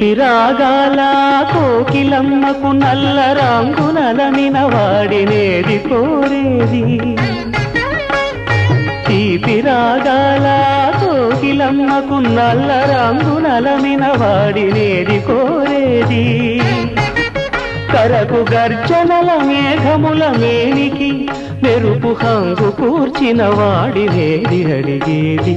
తీపి రాగాల కోకిలమ్మకు నల్ల రంగునలమిన వాడినేది కోరేది. తీపి రాగాల కోకిలమ్మకు నల్ల రంగునలమిన వాడినేది కోరేది. కరకు గర్జనల మేఘముల మేనికి మెరుపు హంగు కూర్చిన వాడినేది అడిగేది.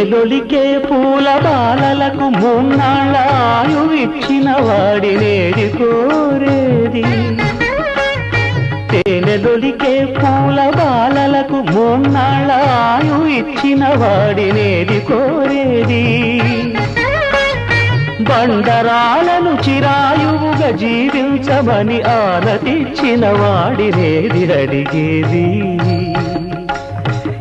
తేనెలొలికే పూల బాలలకు మూన్నాళ్ళ ఆయు ఇచ్చిన కోరేది. తేనెలొలికే పూల బాలలకు మూన్నాళ్ళ ఇచ్చిన వాడి నేడి కోరేది. బండరాలను చిరాయువుగా జీవించమని ఆనతిచ్చిన వాడినేది అడిగేది.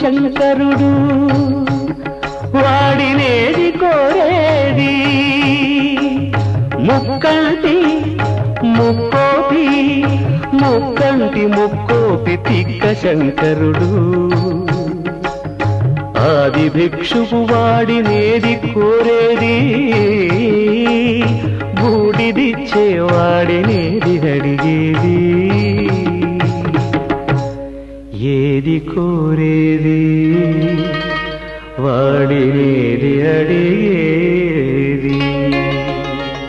శంకరుడు వాడినేది కోరేది. ముక్కంటి ముక్కోపి ముక్కంటి ముక్కోపి తిక్క శంకరుడు. ఆది భిక్షువు వాడినేది కోరేది. బూడిదిచ్చేవాడినేది అడిగేది. ఏది కోరేది? వాడినేది అడిగి